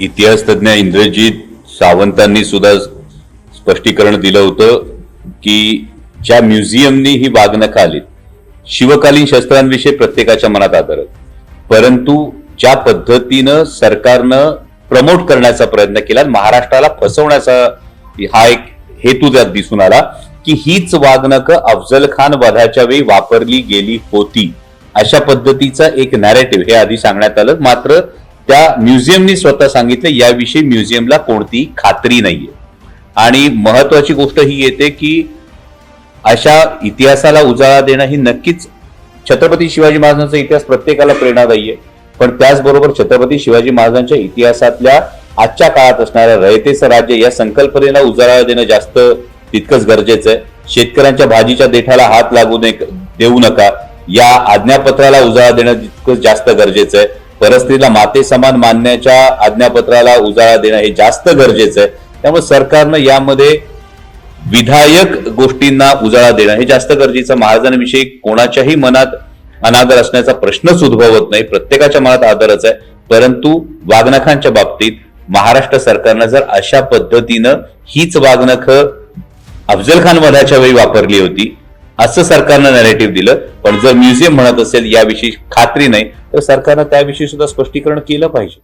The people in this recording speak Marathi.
इतिहास तज्ज्ञ इंद्रजित सावंतांनी सुद्धा स्पष्टीकरण दिलं होतं की ज्या म्युझियमनी ही वागणं आली शिवकालीन शस्त्रांविषयी प्रत्येकाच्या मनात आदर परंतु ज्या पद्धतीनं सरकारनं प्रमोट करण्याचा प्रयत्न केला आणि महाराष्ट्राला फसवण्याचा हा एक हेतू त्यात दिसून आला की हीच वागणकं अफजल खान वधाच्या वेळी वापरली गेली होती अशा पद्धतीचा एक नॅरेटिव्ह हे आधी सांगण्यात आलं. मात्र त्या म्युझियमनी स्वतः सांगितलं याविषयी म्युझियमला कोणतीही खात्री नाहीये. आणि महत्वाची गोष्ट ही येते की अशा इतिहासाला उजाळा देणं ही नक्कीच छत्रपती शिवाजी महाराजांचा इतिहास प्रत्येकाला प्रेरणादायी आहे पण त्याचबरोबर छत्रपती शिवाजी महाराजांच्या इतिहासातल्या आजच्या काळात असणाऱ्या रयतेचं राज्य या संकल्पनेला उजाळा देणं जास्त तितकंच गरजेचं आहे शेतकऱ्यांच्या भाजीच्या देठाला हात लागू नये देऊ नका. या आज्ञापत्राला उजाळा देणं तितकंच जास्त गरजेचं आहे परस्त्रीला माते समान मानण्याच्या आज्ञापत्राला उजाळा देणं हे जास्त गरजेचं आहे. त्यामुळे सरकारनं यामध्ये विधायक गोष्टींना उजाळा देणं हे जास्त गरजेचं. महाराजांविषयी कोणाच्याही मनात अनादर असण्याचा प्रश्नच उद्भवत नाही. प्रत्येकाच्या मनात आदरच आहे. परंतु वागणखांच्या बाबतीत महाराष्ट्र सरकारनं जर अशा पद्धतीनं हीच वागणखं अफजल खान वधाच्या वेळी वापरली होती असं सरकारनं नॅरेटिव्ह दिलं. पण जर म्युझियम म्हणत असेल याविषयी खात्री नाही तर सरकारनं त्याविषयी सुद्धा स्पष्टीकरण केलं पाहिजे.